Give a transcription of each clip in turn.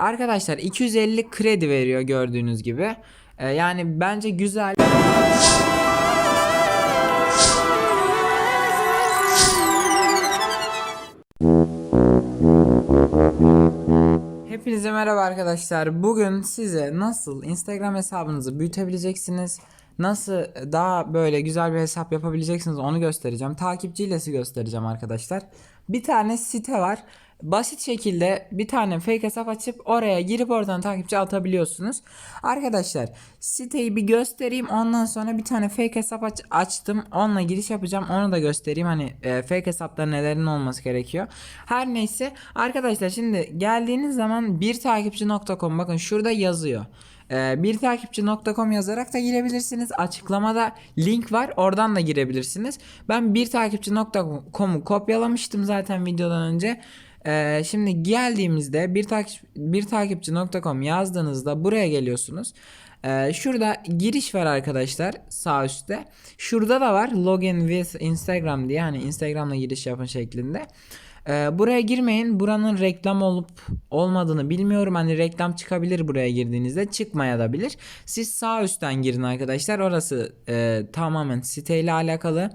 Arkadaşlar 250 kredi veriyor gördüğünüz gibi. Ee, yani bence güzel. Hepinize merhaba arkadaşlar. Bugün size nasıl Instagram hesabınızı büyütebileceksiniz, nasıl daha böyle güzel bir hesap yapabileceksiniz onu göstereceğim. Takipçi ilesi göstereceğim arkadaşlar. Bir tane site var. Basit şekilde bir tane fake hesap açıp oraya girip oradan takipçi atabiliyorsunuz. Arkadaşlar siteyi bir göstereyim ondan sonra bir tane fake hesap aç- açtım. Onunla giriş yapacağım onu da göstereyim. Hani e, fake hesapta nelerin olması gerekiyor. Her neyse arkadaşlar şimdi geldiğiniz zaman bir takipçi.com bakın şurada yazıyor. Ee, bir takipçi.com yazarak da girebilirsiniz. Açıklamada link var. Oradan da girebilirsiniz. Ben bir takipçi.com'u kopyalamıştım zaten videodan önce. Ee, şimdi geldiğimizde bir takip bir takipçi.com yazdığınızda buraya geliyorsunuz. Ee, şurada giriş var arkadaşlar sağ üstte. Şurada da var login with Instagram diye hani Instagram'la giriş yapın şeklinde. Ee, buraya girmeyin. Buranın reklam olup olmadığını bilmiyorum. Hani reklam çıkabilir buraya girdiğinizde. Çıkmaya da bilir. Siz sağ üstten girin arkadaşlar. Orası e, tamamen siteyle alakalı.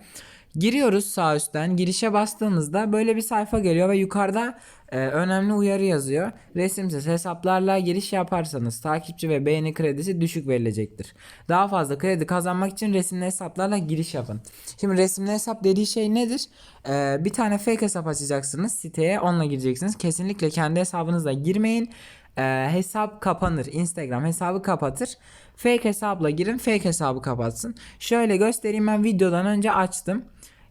Giriyoruz sağ üstten. Girişe bastığımızda böyle bir sayfa geliyor ve yukarıda e, önemli uyarı yazıyor. Resimsiz hesaplarla giriş yaparsanız takipçi ve beğeni kredisi düşük verilecektir. Daha fazla kredi kazanmak için resimli hesaplarla giriş yapın. Şimdi resimli hesap dediği şey nedir? E, bir tane fake hesap açacaksınız siteye onunla gireceksiniz. Kesinlikle kendi hesabınızla girmeyin. E, hesap kapanır. Instagram hesabı kapatır. Fake hesapla girin fake hesabı kapatsın. Şöyle göstereyim ben videodan önce açtım.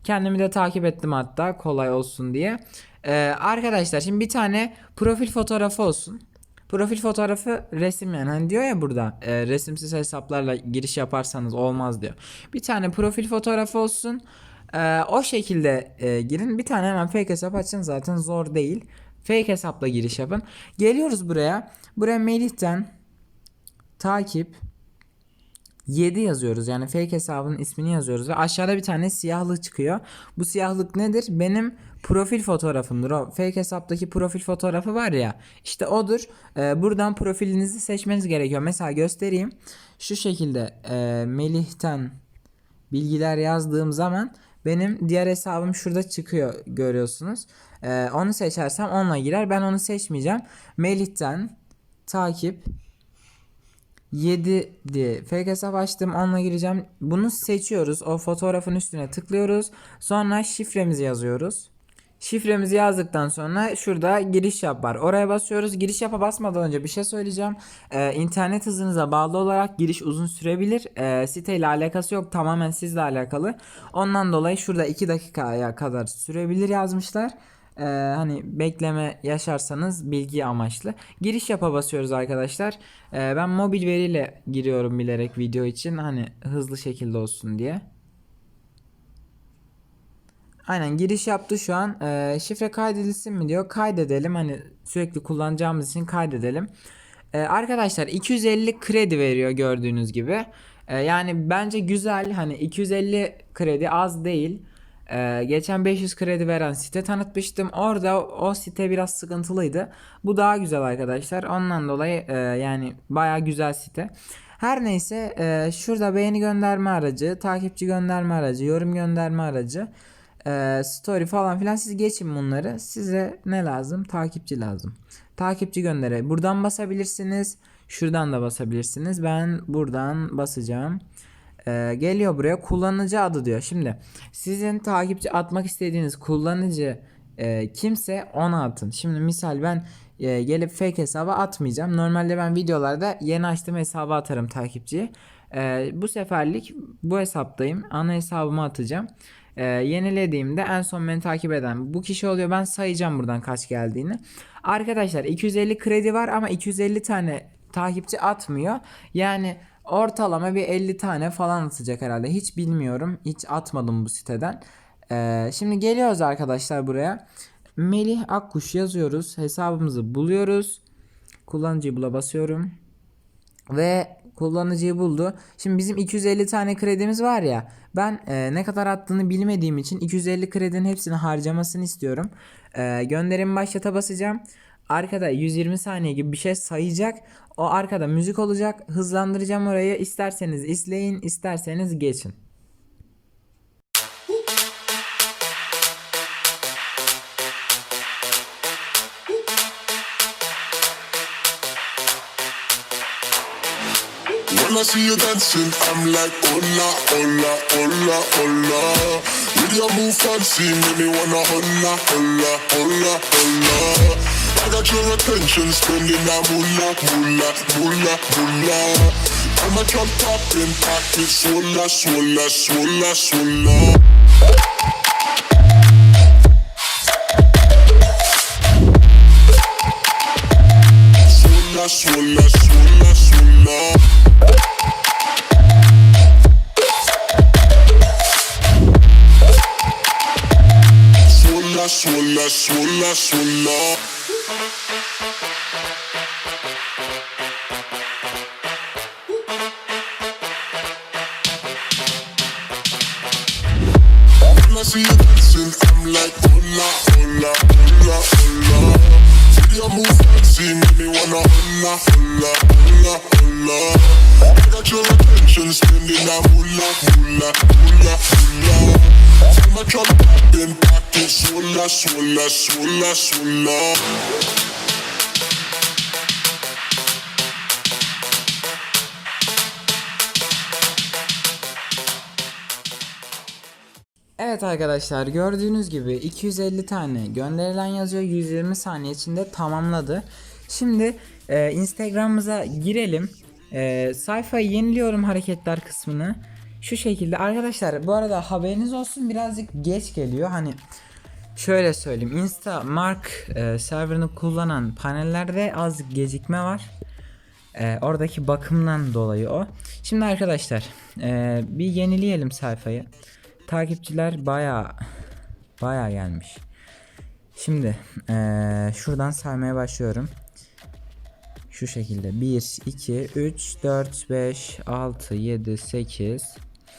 Kendimi de takip ettim hatta kolay olsun diye. Ee, arkadaşlar şimdi bir tane profil fotoğrafı olsun. Profil fotoğrafı resim yani hani diyor ya burada e, resimsiz hesaplarla giriş yaparsanız olmaz diyor. Bir tane profil fotoğrafı olsun. Ee, o şekilde e, girin. Bir tane hemen fake hesap açın zaten zor değil. Fake hesapla giriş yapın. Geliyoruz buraya. Buraya Melih'ten takip 7 yazıyoruz. Yani fake hesabın ismini yazıyoruz ve aşağıda bir tane siyahlık çıkıyor. Bu siyahlık nedir? Benim profil fotoğrafımdır. O fake hesaptaki profil fotoğrafı var ya. işte odur. Ee, buradan profilinizi seçmeniz gerekiyor. Mesela göstereyim. Şu şekilde e, Melih'ten bilgiler yazdığım zaman benim diğer hesabım şurada çıkıyor görüyorsunuz. Ee, onu seçersem onunla girer. Ben onu seçmeyeceğim. Melih'ten takip 7 diye fake hesap açtım onunla gireceğim. Bunu seçiyoruz. O fotoğrafın üstüne tıklıyoruz. Sonra şifremizi yazıyoruz. Şifremizi yazdıktan sonra şurada giriş yap var. Oraya basıyoruz. Giriş yapa basmadan önce bir şey söyleyeceğim. Ee, internet hızınıza bağlı olarak giriş uzun sürebilir. Ee, siteyle alakası yok. Tamamen sizle alakalı. Ondan dolayı şurada 2 dakikaya kadar sürebilir yazmışlar. Ee, hani bekleme yaşarsanız bilgi amaçlı. Giriş yapa basıyoruz arkadaşlar. Ee, ben mobil veriyle giriyorum bilerek video için hani hızlı şekilde olsun diye. Aynen giriş yaptı şu an. Ee, şifre kaydedilsin mi diyor. Kaydedelim. Hani sürekli kullanacağımız için kaydedelim. Ee, arkadaşlar 250 kredi veriyor gördüğünüz gibi. Ee, yani bence güzel. Hani 250 kredi az değil. Ee, geçen 500 kredi veren site tanıtmıştım. Orada o site biraz sıkıntılıydı. Bu daha güzel arkadaşlar. Ondan dolayı e, yani baya güzel site. Her neyse e, şurada beğeni gönderme aracı, takipçi gönderme aracı, yorum gönderme aracı, e, story falan filan siz geçin bunları. Size ne lazım? Takipçi lazım. Takipçi göndere. Buradan basabilirsiniz. Şuradan da basabilirsiniz. Ben buradan basacağım. Ee, geliyor buraya kullanıcı adı diyor. Şimdi sizin takipçi atmak istediğiniz kullanıcı e, kimse ona atın. Şimdi misal ben e, gelip fake hesaba atmayacağım. Normalde ben videolarda yeni açtığım hesaba atarım takipçiyi. E, bu seferlik bu hesaptayım. Ana hesabıma atacağım. E, yenilediğimde en son beni takip eden bu kişi oluyor. Ben sayacağım buradan kaç geldiğini. Arkadaşlar 250 kredi var ama 250 tane takipçi atmıyor. Yani ortalama bir 50 tane falan atacak herhalde. Hiç bilmiyorum. Hiç atmadım bu siteden. Ee, şimdi geliyoruz arkadaşlar buraya. Melih Akkuş yazıyoruz. Hesabımızı buluyoruz. Kullanıcıyı bula basıyorum. Ve kullanıcıyı buldu. Şimdi bizim 250 tane kredimiz var ya. Ben e, ne kadar attığını bilmediğim için 250 kredinin hepsini harcamasını istiyorum. E, gönderim başlata basacağım. Arkada 120 saniye gibi bir şey sayacak. O arkada müzik olacak. Hızlandıracağım orayı. İsterseniz izleyin, isterseniz geçin. When I see you dancing, I'm like, hola, hola, hola, hola. With your move fancy, make me wanna hola, hola, hola, hola. Got your attention, spending that moolah, moolah, moolah, moolah. I'm a drop popping, pocket, swola, swola, swola, swola. Swola, swola, swola. When I see you dancing, I'm like, hola, hola, hola, hola. See your move make me wanna hola, hola, hola, hola. I got your attention, spending that moolah, moolah, moolah, moolah. Evet arkadaşlar gördüğünüz gibi 250 tane gönderilen yazıyor 120 saniye içinde tamamladı. Şimdi e, Instagram'ımıza girelim. E, sayfayı yeniliyorum hareketler kısmını. Şu şekilde arkadaşlar bu arada haberiniz olsun birazcık geç geliyor. Hani şöyle söyleyeyim Insta Mark e, serverını kullanan panellerde az gecikme var. E, oradaki bakımdan dolayı o. Şimdi arkadaşlar e, bir yenileyelim sayfayı. Takipçiler baya baya gelmiş. Şimdi e, şuradan saymaya başlıyorum. Şu şekilde 1, 2, 3, 4, 5, 6, 7, 8,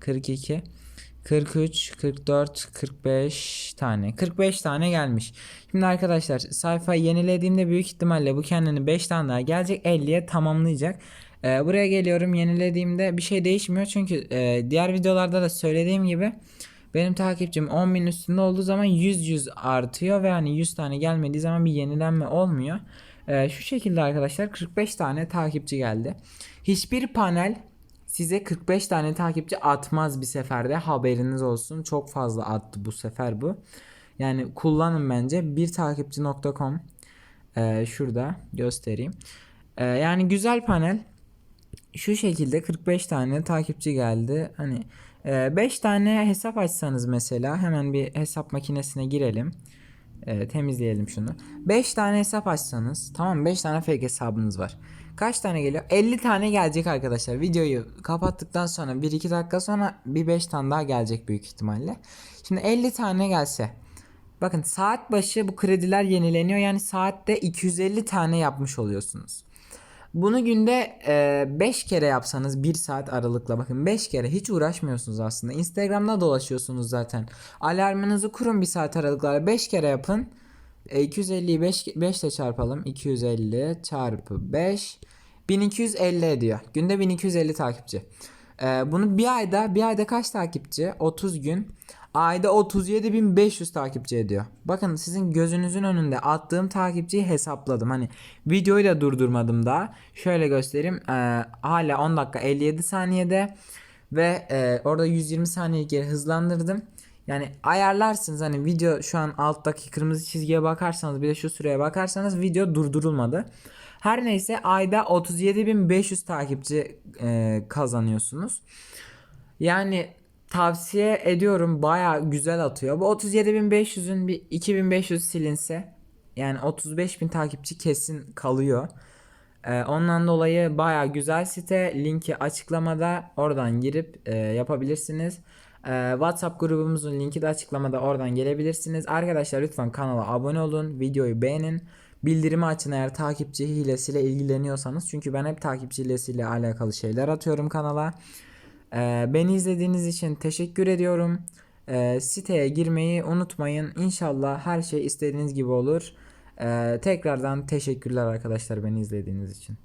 42, 43, 44, 45 tane. 45 tane gelmiş. Şimdi arkadaşlar sayfayı yenilediğimde büyük ihtimalle bu kendini 5 tane daha gelecek 50'ye tamamlayacak. Ee, buraya geliyorum yenilediğimde bir şey değişmiyor çünkü e, diğer videolarda da söylediğim gibi benim takipçim 10.000 üstünde olduğu zaman 100 100 artıyor ve hani 100 tane gelmediği zaman bir yenilenme olmuyor. Ee, şu şekilde arkadaşlar 45 tane takipçi geldi. Hiçbir panel size 45 tane takipçi atmaz bir seferde haberiniz olsun. Çok fazla attı bu sefer bu. Yani kullanın bence birtakipçi.com ee, şurada göstereyim. Ee, yani güzel panel. Şu şekilde 45 tane takipçi geldi. Hani 5 tane hesap açsanız mesela hemen bir hesap makinesine girelim. Ee, temizleyelim şunu. 5 tane hesap açsanız tamam 5 tane fake hesabınız var. Kaç tane geliyor? 50 tane gelecek arkadaşlar. Videoyu kapattıktan sonra 1-2 dakika sonra bir 5 tane daha gelecek büyük ihtimalle. Şimdi 50 tane gelse. Bakın saat başı bu krediler yenileniyor. Yani saatte 250 tane yapmış oluyorsunuz. Bunu günde 5 kere yapsanız 1 saat aralıkla bakın 5 kere hiç uğraşmıyorsunuz aslında. Instagram'da dolaşıyorsunuz zaten. Alarmınızı kurun 1 saat aralıklarla 5 kere yapın. E, 250'yi 5, 5 ile çarpalım. 250 çarpı 5 1250 ediyor. Günde 1250 takipçi. E, bunu bir ayda bir ayda kaç takipçi? 30 gün. Ayda 37.500 takipçi ediyor. Bakın sizin gözünüzün önünde attığım takipçiyi hesapladım. Hani videoyu da durdurmadım daha. Şöyle göstereyim. Ee, hala 10 dakika 57 saniyede ve e, orada 120 saniye geri hızlandırdım. Yani ayarlarsınız hani video şu an alttaki kırmızı çizgiye bakarsanız bir de şu süreye bakarsanız video durdurulmadı. Her neyse ayda 37.500 takipçi e, kazanıyorsunuz. Yani tavsiye ediyorum baya güzel atıyor. Bu 37.500'ün bir 2500 silinse yani 35 bin takipçi kesin kalıyor. Ee, ondan dolayı baya güzel site. Linki açıklamada. Oradan girip e, yapabilirsiniz. Ee, WhatsApp grubumuzun linki de açıklamada. Oradan gelebilirsiniz. Arkadaşlar lütfen kanala abone olun. Videoyu beğenin. Bildirimi açın eğer takipçi hilesiyle ilgileniyorsanız. Çünkü ben hep takipçi hilesiyle alakalı şeyler atıyorum kanala. Ee, beni izlediğiniz için teşekkür ediyorum. Ee, siteye girmeyi unutmayın. İnşallah her şey istediğiniz gibi olur. Tekrardan teşekkürler arkadaşlar beni izlediğiniz için.